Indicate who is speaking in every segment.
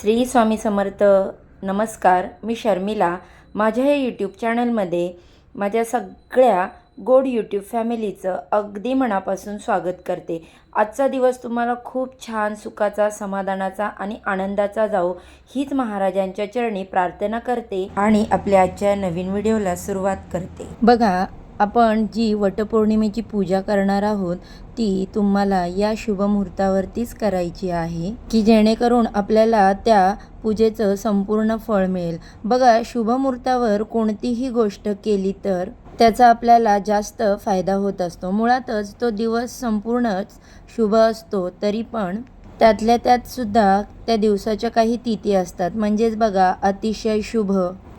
Speaker 1: श्री स्वामी समर्थ नमस्कार. मी शर्मिला. माझ्या या यूट्यूब चॅनलमध्ये माझ्या सगळ्या गोड यूट्यूब फॅमिलीचं अगदी मनापासून स्वागत करते. आजचा दिवस तुम्हाला खूप छान सुखाचा समाधानाचा आणि आनंदाचा जाऊ हीच महाराजांच्या चरणी प्रार्थना करते आणि आपल्या आजच्या नवीन व्हिडिओला सुरुवात करते. बघा आपण जी वटपौर्णिमेची पूजा करणार आहोत ती तुम्हाला या शुभ मुहूर्तावरतीच करायची आहे की जेणेकरून आपल्याला त्या पूजेचं संपूर्ण फळ मिळेल. बघा शुभ मुहूर्तावर कोणतीही गोष्ट केली तर त्याचा आपल्याला जास्त फायदा होत असतो. मुळातच तो दिवस संपूर्णच शुभ असतो तरी पण त्यातल्या त्यात सुद्धा त्या दिवसाच्या काही तिथी असतात. म्हणजेच बघा अतिशय शुभ.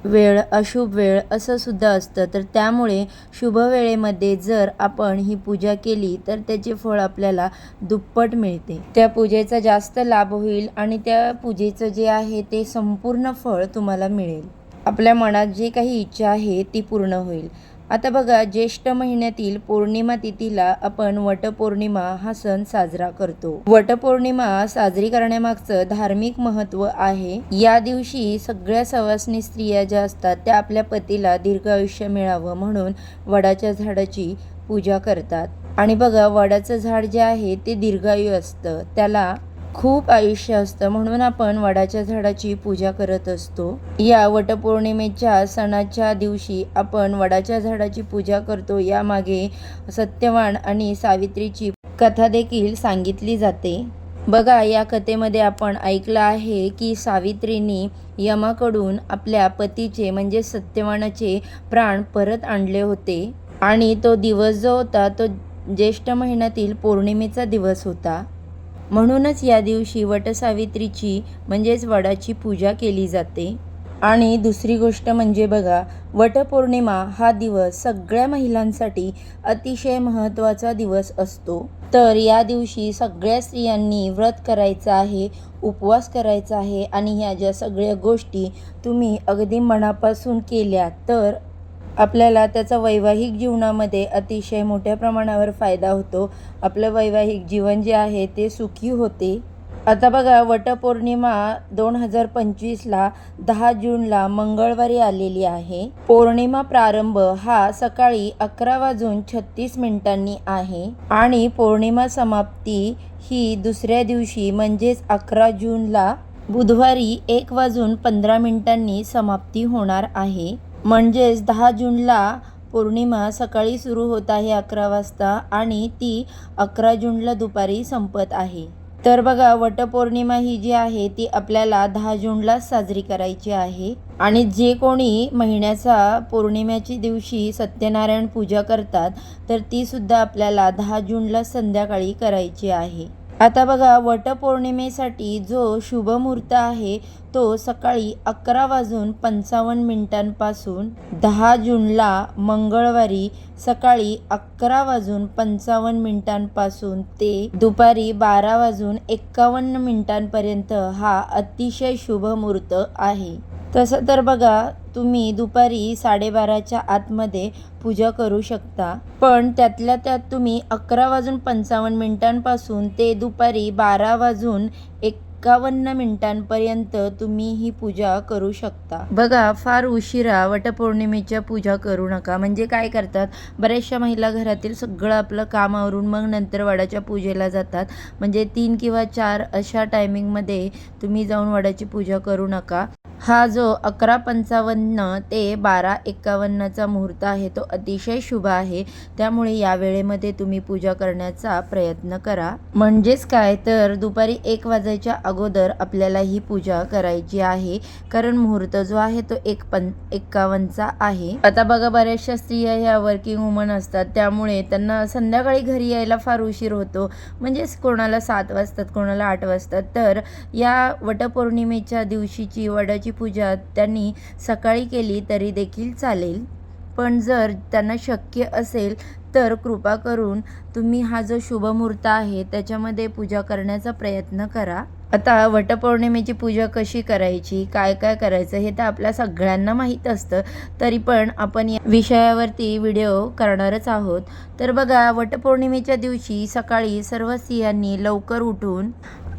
Speaker 1: वेळ अशुभ वेळ असं सुद्धा असतं. तर त्यामुळे शुभ वेळेमध्ये जर आपण ही पूजा केली तर त्याचे फळ आपल्याला दुप्पट मिळते. त्या पूजेचा जास्त लाभ होईल आणि त्या पूजेचं जे आहे ते संपूर्ण फळ तुम्हाला मिळेल. आपल्या मनात जे काही इच्छा आहे ती पूर्ण होईल. आता बघा ज्येष्ठ महिन्यातील पौर्णिमा तिथीला आपण वटपौर्णिमा हा सण साजरा करतो. वटपौर्णिमा साजरी करण्यामागचं धार्मिक महत्त्व आहे. या दिवशी सगळ्या सवासनी स्त्रिया ज्या असतात त्या आपल्या पतीला दीर्घ आयुष्य मिळावं म्हणून वडाच्या झाडाची पूजा करतात. आणि बघा वडाचं झाड जे आहे ते दीर्घायू असतं. त्याला खूप आयुष्य असतं. म्हणून आपण वडाच्या झाडाची पूजा करत असतो. या वटपौर्णिमेच्या सणाच्या दिवशी आपण वडाच्या झाडाची पूजा करतो. यामागे सत्यवान आणि सावित्रीची कथा देखील सांगितली जाते. बघा या कथेमध्ये आपण ऐकलं आहे की सावित्रींनी यमाकडून आपल्या पतीचे म्हणजे सत्यवानाचे प्राण परत आणले होते. आणि तो दिवस जो होता तो ज्येष्ठ महिन्यातील पौर्णिमेचा दिवस होता. म्हणूनच या दिवशी वटसावित्रीची म्हणजेच वडाची पूजा केली जाते. आणि दुसरी गोष्ट म्हणजे बघा वटपौर्णिमा हा दिवस सगळ्या महिलांसाठी अतिशय महत्त्वाचा दिवस असतो. तर या दिवशी सगळ्या स्त्रियांनी व्रत करायचं आहे उपवास करायचा आहे आणि ह्या ज्या सगळ्या गोष्टी तुम्ही अगदी मनापासून केल्या तर आपल्याला त्याचा वैवाहिक जीवनामध्ये अतिशय मोठ्या प्रमाणावर फायदा होतो. आपलं वैवाहिक जीवन जे आहे ते सुखी होते. आता बघा वटपौर्णिमा दोन हजार पंचवीसला दहा जूनला मंगळवारी आलेली आहे. पौर्णिमा प्रारंभ हा सकाळी अकरा वाजून छत्तीस मिनिटांनी आहे. आणि पौर्णिमा समाप्ती ही दुसऱ्या दिवशी म्हणजेच अकरा जूनला बुधवारी एक वाजून पंधरा मिनिटांनी समाप्ती होणार आहे. म्हणजेच दहा जूनला पौर्णिमा सकाळी सुरू होत आहे अकरा वाजता आणि ती अकरा जूनला दुपारी संपत आहे. तर बघा वटपौर्णिमा ही जी आहे ती आपल्याला दहा जूनलाच साजरी करायची आहे. आणि जे कोणी महिन्याचा पौर्णिमेच्या दिवशी सत्यनारायण पूजा करतात तर ती सुद्धा आपल्याला दहा जूनला संध्याकाळी करायची आहे. आता बघा वटपौर्णिमेसाठी जो शुभमुहूर्त आहे तो सकाळी अकरा वाजून पंचावन्न मिनिटांपासून दहा जूनला मंगळवारी सकाळी अकरा वाजून पंचावन्न मिनिटांपासून ते दुपारी बारा वाजून एक्कावन्न मिनिटांपर्यंत हा अतिशय शुभ मुहूर्त आहे. तसं तर बघा तुम्ही दुपारी साडेबाराच्या आतमध्ये पूजा करू शकता. पण त्यातल्या त्यात तुम्ही अकरा वाजून पंचावन्न मिनिटांपासून ते दुपारी बारा वाजून एक्कावन्न मिनिटांपर्यंत तुम्ही ही पूजा करू शकता. बघा फार उशिरा वटपौर्णिमेच्या पूजा करू नका. म्हणजे काय करतात? बऱ्याचशा महिला घरातील सगळं आपलं काम आवरून मग नंतर वडाच्या पूजेला जातात. म्हणजे तीन किंवा चार अशा टायमिंगमध्ये तुम्ही जाऊन वडाची पूजा करू नका. हा जो अकरा पंचावन्न ते बारा एक्कावन्नचा मुहूर्त आहे तो अतिशय शुभ आहे. त्यामुळे या वेळेमध्ये तुम्ही पूजा करण्याचा प्रयत्न करा. म्हणजेच काय? तर दुपारी एक वाजायच्या अगोदर आपल्याला ही पूजा करायची आहे. कारण मुहूर्त जो आहे तो एक पं एक्कावन्नचा आहे. आता बघा बऱ्याचशा स्त्रिया ह्या वर्किंग वुमन असतात. त्यामुळे त्यांना संध्याकाळी घरी यायला फार उशीर होतो. म्हणजेच कोणाला सात वाजतात कोणाला आठ वाजतात. तर या वटपौर्णिमेच्या दिवशीची वडाची पूजा त्यांनी सकाळी केली तरी देखील चालेल. पण जर त्यांना शक्य असेल तर कृपा करून तुम्ही हा जो शुभमुहूर्त आहे त्याच्यामध्ये पूजा करण्याचा प्रयत्न करा. आता वटपौर्णिमेची पूजा कशी करायची? काय काय करायचं? हे तर आपल्या सगळ्यांना माहीत असतं. तरी पण आपण या विषयावरती व्हिडिओ करणारच आहोत. तर बघा वटपौर्णिमेच्या दिवशी सकाळी सर्व स्त्रियांनी लवकर उठून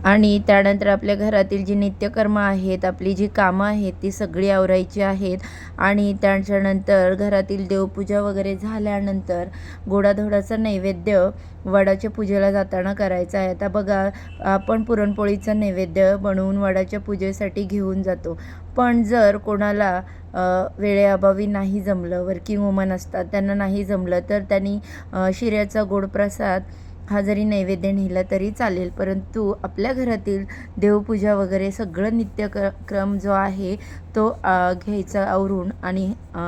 Speaker 1: आणि त्यानंतर आपल्या घरातील जी नित्यकर्म आहेत आपली जी कामं आहेत ती सगळी आवरायची आहेत. आणि त्याच्यानंतर घरातील देवपूजा वगैरे झाल्यानंतर गोडाधोडाचा नैवेद्य वडाच्या पूजेला जाताना करायचा आहे. आता बघा आपण पुरणपोळीचा नैवेद्य बनवून वडाच्या पूजेसाठी घेऊन जातो. पण जर कोणाला वेळेअभावी नाही जमलं वर्किंग वुमन असतात त्यांना नाही जमलं तर त्यांनी शिऱ्याचा गोड प्रसाद हा जरी नैवेद्य नेला तरी चालेल परंतु आपल्या घरातील देवपूजा वगैरे सगळं नित्य क क्रम जो आहे तो घ्यायचा आवरून आणि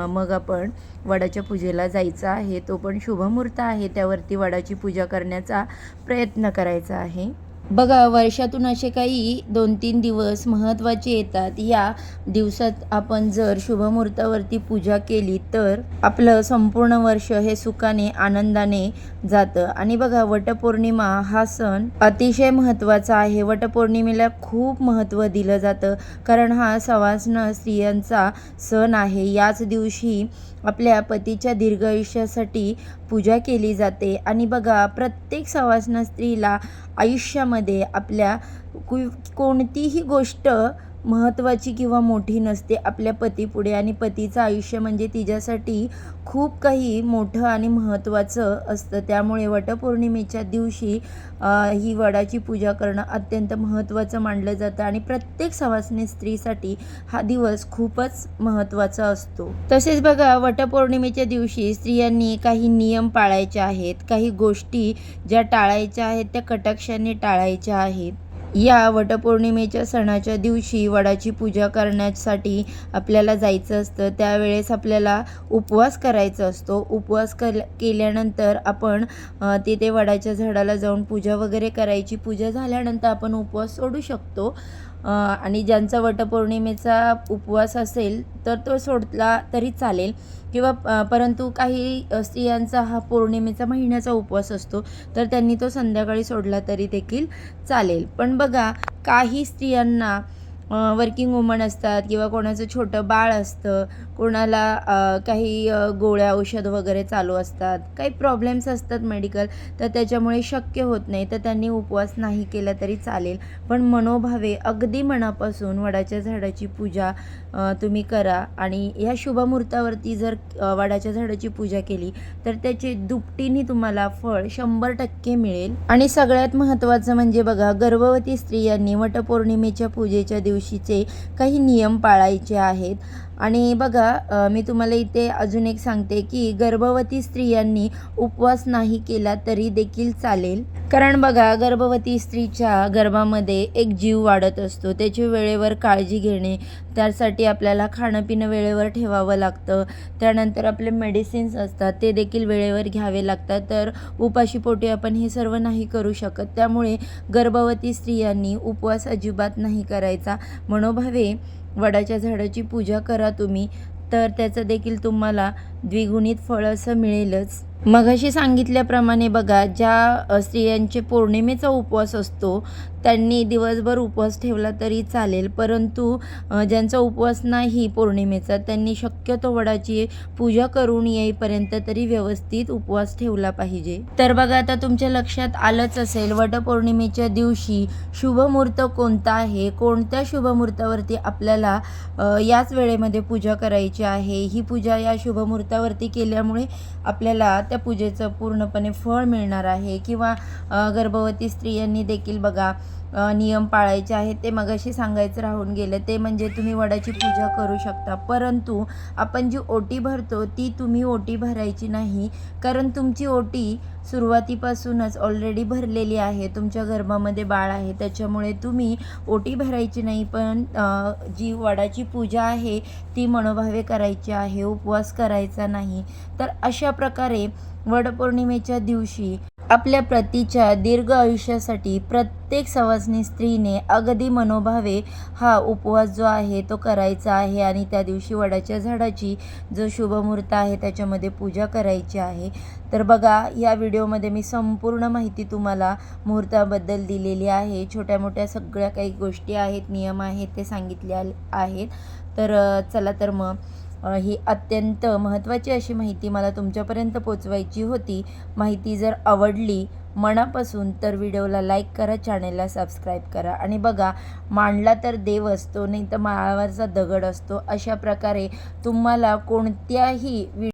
Speaker 1: मग आपण वडाच्या पूजेला जायचं आहे. तो पण शुभमुहूर्त आहे. त्यावरती वडाची पूजा करण्याचा प्रयत्न करायचा आहे. बघा वर्षातून असे काही दोन तीन दिवस महत्त्वाचे येतात. या दिवसात आपण जर शुभमुहूर्तावरती पूजा केली तर आपलं संपूर्ण वर्ष हे सुखाने आनंदाने जातं. आणि बघा वटपौर्णिमा हा सण अतिशय महत्त्वाचा आहे. वटपौर्णिमेला खूप महत्त्व दिलं जातं. कारण हा सवासण स्त्रियांचा सण आहे. याच दिवशी आपल्या पतीच्या दीर्घ आयुष्यासाठी पूजा केली जाते. आणि बघा प्रत्येक सवासण स्त्रीला आयुष्यामध्ये आपल्या कु कोणतीही गोष्ट महत्त्वाची किंवा मोठी नसते. आपल्या पतीपुढे आणि पतीचं आयुष्य म्हणजे तिच्यासाठी खूप काही मोठं आणि महत्त्वाचं असतं. त्यामुळे वटपौर्णिमेच्या दिवशी ही वडाची पूजा करणं अत्यंत महत्त्वाचं मानलं जातं आणि प्रत्येक सवासनी स्त्रीसाठी हा दिवस खूपच महत्त्वाचा असतो. तसेच बघा वटपौर्णिमेच्या दिवशी स्त्रियांनी काही नियम पाळायचे आहेत. काही गोष्टी ज्या टाळायच्या आहेत त्या कटाक्षाने टाळायच्या आहेत. या वटपौर्णिमेच्या सणाच्या दिवशी वडाची पूजा करण्यासाठी आपल्याला जायचं असतं. त्यावेळेस आपल्याला उपवास करायचा असतो. उपवास कर केल्यानंतर आपण तिथे वडाच्या झाडाला जाऊन पूजा वगैरे करायची. पूजा झाल्यानंतर आपण उपवास सोडू शकतो. आणि ज्यांचा वटपौर्णिमेचा उपवास असेल तर तो सोडला तरी चालेल. किंवा परंतु काही स्त्रियांचा हा पौर्णिमेचा महिन्याचा उपवास असतो तर त्यांनी तो संध्याकाळी सोडला तरी देखील चालेल. पण बघा काही स्त्रियांना वर्किंग वुमन असतात किंवा कोणाचं छोटं बाळ असतं कोणाला काही गोळ्या औषध वगैरे चालू असतात. काही प्रॉब्लेम्स असतात मेडिकल तर त्याच्यामुळे शक्य होत नाही. तर त्यांनी उपवास नाही केला तरी चालेल. पण मनोभावे अगदी मनापासून वडाच्या झाडाची पूजा तुम्ही करा. आणि ह्या शुभमुहूर्तावरती जर वडाच्या झाडाची पूजा केली तर त्याचे दुपटीने तुम्हाला फळ शंभर टक्के मिळेल. आणि सगळ्यात महत्त्वाचं म्हणजे बघा गर्भवती स्त्रियांनी वटपौर्णिमेच्या पूजेच्या दिवशीचे काही नियम पाळायचे आहेत. आणि बघा मी तुम्हाला इथे अजून एक सांगते की गर्भवती स्त्रियांनी उपवास नाही केला तरी देखील चालेल. कारण बघा गर्भवती स्त्रीच्या गर्भामध्ये एक जीव वाढत असतो. त्याची वेळेवर काळजी घेणे त्यासाठी आपल्याला खाणं पिणं वेळेवर ठेवावं लागतं. त्यानंतर आपले मेडिसिन्स असतात ते देखील वेळेवर घ्यावे लागतात. तर उपाशीपोटी आपण हे सर्व नाही करू शकत. त्यामुळे गर्भवती स्त्रियांनी उपवास अजिबात नाही करायचा. मनोभावे वडाच्या झाडाची पूजा करा तुम्ही तर त्याचं देखील तुम्हाला द्विगुणित फळ असं मिळेलच. मगाशी सांगितल्याप्रमाणे बघा ज्या स्त्रियांचे पौर्णिमेचा उपवास असतो त्यांनी दिवसभर उपवास ठेवला तरी चालेल. परंतु ज्यांचा उपवास नाही पौर्णिमेचा त्यांनी शक्यतो वडाची पूजा करून येईपर्यंत तरी व्यवस्थित उपवास ठेवला पाहिजे. तर बघा आता तुमच्या लक्षात आलंच असेल वटपौर्णिमेच्या दिवशी शुभमुहूर्त कोणता आहे? कोणत्या शुभमुहूर्तावरती आपल्याला याच वेळेमध्ये पूजा करायची आहे? ही पूजा या शुभमुहूर्तावरती केल्यामुळे आपल्याला त्या पूजेचं पूर्णपणे फळ मिळणार आहे? किंवा गर्भवती स्त्रियांनी देखील बघा नियम पाळायचे आहेत ते मगाशी सांगायचं राहून गेलं. ते म्हणजे तुम्ही वडाची पूजा करू शकता. परंतु आपण जी ओटी भरतो ती तुम्ही ओटी भरायची नाही. कारण तुमची ओटी सुरुवातीपासूनच ऑलरेडी भरलेली आहे. तुमच्या गर्भामध्ये बाळ आहे. त्याच्यामुळे तुम्ही ओटी भरायची नाही पण जी वडाची पूजा आहे ती मनोभावे करायची आहे उपवास करायचा नाही. तर अशा प्रकारे वडपौर्णिमेच्या दिवशी आपल्या प्रतीच्या दीर्घ आयुष्यासाठी प्रत्येक सवासनी स्त्रीने अगदी मनोभावे हा उपवास जो आहे तो करायचा आहे आणि त्या दिवशी वडाच्या झाडाची जो शुभमुहूर्त आहे त्याच्यामध्ये पूजा करायची आहे. तर बघा या व्हिडिओमध्ये मी संपूर्ण माहिती तुम्हाला मुहूर्ताबद्दल दिलेली आहे. छोट्या मोठ्या सगळ्या काही गोष्टी आहेत नियम आहेत ते सांगितले आहेत. तर चला तर मग ही अत्यंत महत्त्वाची अशी माहिती मला तुमच्यापर्यंत पोचवायची होती. माहिती जर आवडली मनापासून तर व्हिडिओला लाईक करा चॅनेलला सबस्क्राईब करा आणि बघा मांडला तर देव असतो नाही तर माळावरचा दगड असतो. अशा प्रकारे तुम्हाला कोणत्याही व्हि